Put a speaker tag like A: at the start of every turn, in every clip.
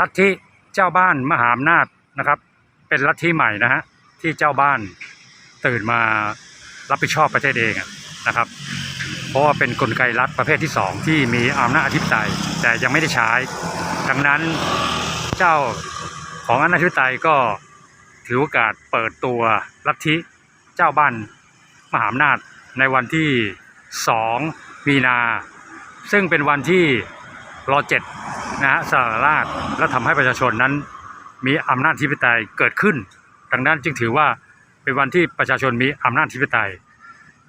A: ลัทธิเจ้าบ้านมหาอำนาจนะครับ เป็นลัทธิใหม่นะฮะที่เจ้าบ้านตื่นมารับผิดชอบประเทศเองนะครับ เพราะว่าเป็นกลไกรัฐประเภทที่สองที่มีอำนาจอธิปไตยแต่ยังไม่ได้ใช้ดังนั้นเจ้าของอำนาจอธิปไตยก็ถือโอกาสเปิดตัวลัทธิเจ้าบ้านมหาอำนาจในวันที่ 2 มีนา ซึ่งเป็นวันที่ รอเจ็ดนะฮะสหราชและทำให้ประชาชนนั้นมีอำนาจอธิปไตยเกิดขึ้น ดังนั้นจึงถือว่าเป็นวันที่ประชาชนมีอำนาจอธิปไตย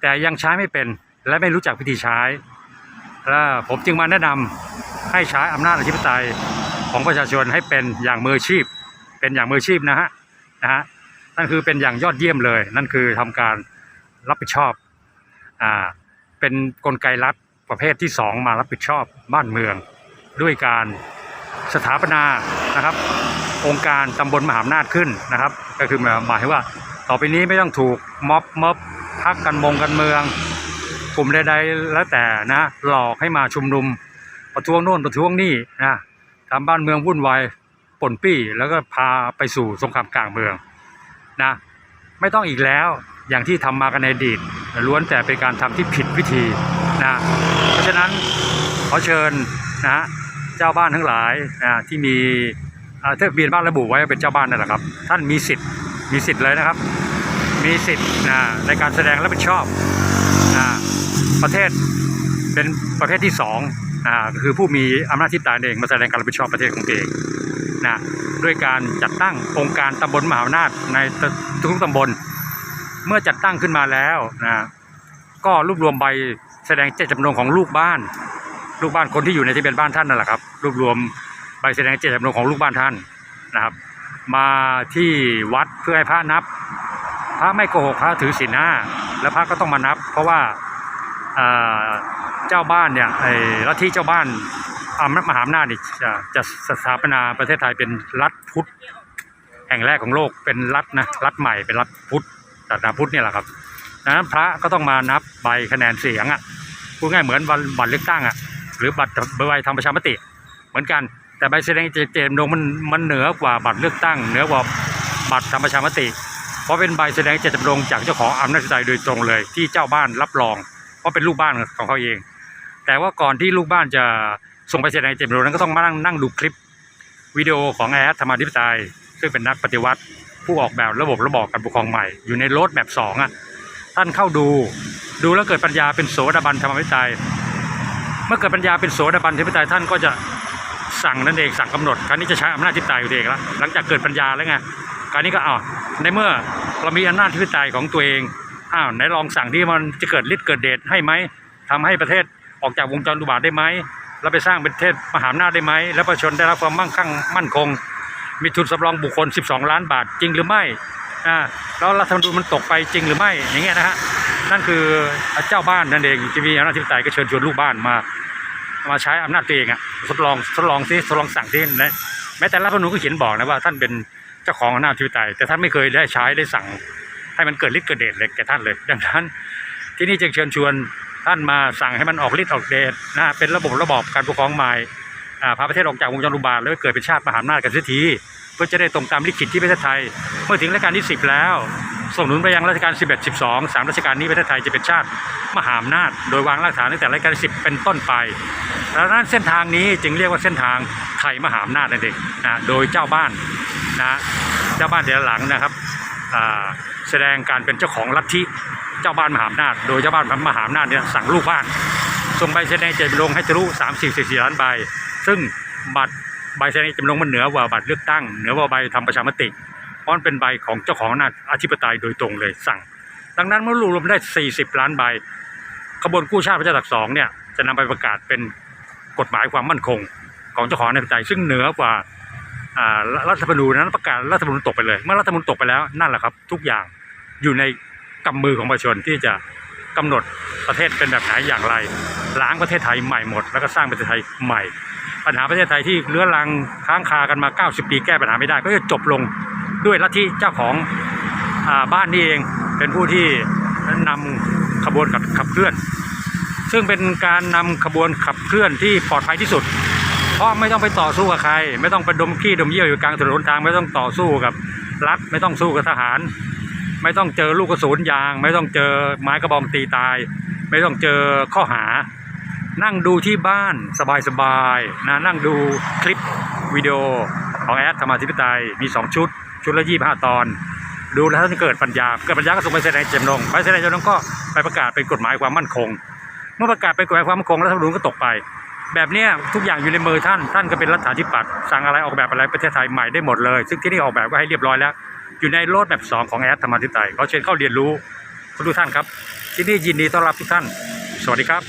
A: แต่ยังใช้ไม่เป็นและไม่รู้จักวิธีใช้และผมจึงมาแนะนำให้ใช้อำนาจอธิปไตยของประชาชนให้เป็นอย่างมืออาชีพ เป็นอย่างมืออาชีพนะฮะนะฮะนั่นคือเป็นอย่างยอดเยี่ยมเลย นั่นคือทำการรับผิดชอบอ่าเป็นกลไกรัฐประเภทที่สองมารับผิดชอบบ้านเมือง ด้วยการสถาปนานะครับ องค์การตำบลมหาอำนาจขึ้นนะครับ ก็คือหมายว่าต่อไปนี้ไม่ต้องถูกม็อบม็อบพักกันมงกันเมือง กลุ่มใดๆแล้วแต่นะหลอกให้มาชุมนุมประท้วงโน่นประท้วงนี่นะทำบ้านเมืองวุ่นวายป่นปี้แล้วก็พาไปสู่สงครามกลางเมืองนะไม่ต้องอีกแล้วอย่างที่ทำมากันในอดีตล้วนแต่เป็นการทำที่ผิดวิธีนะเพราะฉะนั้นขอเชิญนะ เจ้าบ้านทั้งหลายนะที่มีอ่าทะเบียนบ้านระบุไว้ว่าเป็นเจ้าบ้านนั่นแหละครับ ท่านมีสิทธิ์มีสิทธิ์เลยนะครับ มีสิทธิ์นะในการแสดงรับผิดชอบนะประเทศเป็นประเภทที่สองนะคือผู้มีอำนาจที่ตายเองมาแสดงการรับผิดชอบประเทศของตัวเองนะด้วยการจัดตั้งองค์การตำบลมหาอำนาจในทุกตำบล เมื่อจัดตั้งขึ้นมาแล้วนะก็รวบรวมใบแสดงเจตจำนงของลูกบ้าน ลูกบ้านคนที่อยู่ในทะเบียนบ้านท่านนั่นแหละครับรวบรวมใบแสดงเจตจำนงของลูกบ้านท่านนะครับ มาที่วัดเพื่อให้พระนับ พระไม่โกหกพระถือศีลห้าแล้วพระก็ต้องมานับ เพราะว่าเอ่อเจ้าบ้านเนี่ยไอ้ลัทธิเจ้าบ้านอำนาจมหาอำนาจนี่จะจะสถาปนาประเทศไทยเป็นรัฐพุทธแห่งแรกของโลกเป็นรัฐนะรัฐใหม่เป็นรัฐพุทธศาสนาพุทธเนี่ยแหละครับดังนั้นพระก็ต้องมานับใบคะแนนเสียงอะพูดง่ายเหมือนวันบัตรเลือกตั้งอะ หรือบัตรใบทำประชามติ เหมือนกัน แต่ใบแสดงเจตจำนงมันมันเหนือกว่าบัตรเลือกตั้ง เหนือกว่าบัตรทำประชามติ เพราะเป็นใบแสดงเจตจำนงจากเจ้าของอำนาจใจโดยตรงเลย ที่เจ้าบ้านรับรองเพราะเป็นลูกบ้านของเขาเอง แต่ว่าก่อนที่ลูกบ้านจะส่งใบแสดงเจตจำนงนั้นก็ต้องมานั่งนั่งดูคลิปวิดีโอของแอดธรรมาธิปไตยซึ่งเป็นนักปฏิวัติ ผู้ออกแบบระบบระบอบการปกครองใหม่ อยู่ในโรดแมพสองอะท่านเข้าดู ดูแล้วเกิดปัญญาเป็นโสดาบันธรรมาธิปไตย เมื่อเกิดปัญญาเป็นโสดาบันธรรมาธิปไตยท่านก็จะสั่งนั่นเองสั่งกำหนดคราวนี้จะใช้อำนาจอธิปไตยอยู่เองแล้วหลังจากเกิดปัญญาแล้วไงการนี้ก็อ้าวในเมื่อเรามีอำนาจที่ปไตยของตัวเองอ้าวไหนลองสั่งที่มันจะเกิดฤทธิ์เกิดเดชให้ไหมทำให้ประเทศออกจากวงจรอุบาทได้ไหมแล้วไปสร้างเป็นประเทศมหาอำนาจได้ไหมแล้วประชาชนได้รับความมั่งคั่งมั่นคง มีทุนสำรองบุคคล 12 ล้านบาทจริงหรือไม่อ่าแล้วรัฐธรรมนูญมันตกไปจริงหรือไม่อย่างเงี้ยนะฮะ นั่นคือเจ้าบ้านนั่นเองจะมีอำนาจที่ปไตยก็เชิญชวนลูกบ้านมา มาใช้อำนาจตัวเองอะทดลองทดลองซิทดลองสั่งซินะแม้แต่รัฐธรรมนูญก็เขียนบอกนะว่าท่านเป็นเจ้าของอำนาจอธิปไตยแต่ท่านไม่เคยได้ใช้ได้สั่ง ให้มันเกิดฤทธิ์เกิดเดชเลยแก่ท่านเลย ดังนั้น ที่นี่จึงเชิญชวนท่านมาสั่งให้มันออกฤทธิ์ออกเดชนะเป็นระบบระบอบการปกครองใหม่อาพาประเทศออกจากวงจรอุบาทแล้วเกิดเป็นชาติมหาอำนาจกันเสียทีเพื่อจะได้ตรงตามลิขิตที่ประเทศไทย เมื่อถึงรัชกาลที่ 10 แล้ว ส่งหนุนไปยังรัชกาล 11 12 3รัชกาลนี้ประเทศไทยจะเป็นชาติมหาอำนาจ โดยวางรากฐานตั้งแต่รัชกาล10 เป็นต้นไปดังนั้นเส้นทางนี้จึงเรียกว่าเส้นทางไทยมหาอำนาจนั่นเองนะโดยเจ้าบ้านนะเจ้าบ้านแต่ละหลังนะครับแสดงการเป็นเจ้าของลัทธิเจ้าบ้านมหาอำนาจ โดยเจ้าบ้านมหาอำนาจเนี่ยสั่งลูกบ้านส่งใบแสดงเจตจำนงให้ทะลุ3 4 4 4ล้านใบ ซึ่งบัตรใบแสดงเจตจำนงมันเหนือกว่าบัตรเลือกตั้ง เหนือกว่าใบทำประชามติ เพราะมันเป็นใบของเจ้าของอำนาจอธิปไตยโดยตรงเลยสั่ง ดังนั้นเมื่อรวมได้ 40 ล้านใบขบวนกู้ชาติพระเจ้าตากสองเนี่ยจะนำไปประกาศเป็นกฎหมายความมั่นคง ของเจ้าของอำนาจอธิปไตยซึ่งเหนือกว่ารัฐธรรมนูญนั้นประกาศรัฐธรรมนูญตกไปเลย เมื่อรัฐธรรมนูญตกไปแล้วนั่นแหละครับ ทุกอย่างอยู่ในกำมือของประชาชนที่จะกำหนดประเทศเป็นแบบไหนอย่างไร ล้างประเทศไทยใหม่หมด แล้วก็สร้างประเทศไทยใหม่ ปัญหาประเทศไทยที่เรื้อรังค้างคากันมา 90 ปีแก้ปัญหาไม่ได้ ก็จะจบลง ด้วยลัทธิเจ้าของอาบ้านนี่เองเป็นผู้ที่นำขบวนขับขับเคลื่อน ซึ่งเป็นการนำขบวนขับเคลื่อนที่ปลอดภัยที่สุด เพราะไม่ต้องไปต่อสู้กับใคร ไม่ต้องไปดมขี้ดมเยี่ยวอยู่กลางถนนหนทาง ไม่ต้องต่อสู้กับรัฐไม่ต้องสู้กับทหาร ไม่ต้องเจอลูกกระสุนยาง ไม่ต้องเจอไม้กระบองตีตาย ไม่ต้องเจอข้อหา นั่งดูที่บ้านสบายๆนะนั่งดูคลิปวิดีโอของแอดธรรมาธิปไตยมี 2 ชุด ชุดละยี่ห้าตอน ดูแล้วท่านเกิดปัญญาเกิดปัญญาก็ส่งไปเสนอเจมลงไปเสนอเจมลงก็ไปประกาศเป็นกฎหมายความมั่นคง เมื่อประกาศเป็นกฎหมายความมั่นคงแล้วรัฐธรรมนูญก็ตกไป แบบนี้ทุกอย่างอยู่ในมือท่านท่านก็เป็นรัฐาธิปัตย์สั่งอะไรออกแบบอะไรประเทศไทยใหม่ได้หมดเลย ซึ่งที่นี่ออกแบบก็ให้เรียบร้อยแล้ว อยู่ในโลดแบบสองของแอดธรรมาธิปไตยขอเชิญเข้าเรียนรู้ทุกท่านครับ ที่นี่ยินดีต้อนรับทุกท่าน สวัสดีครับ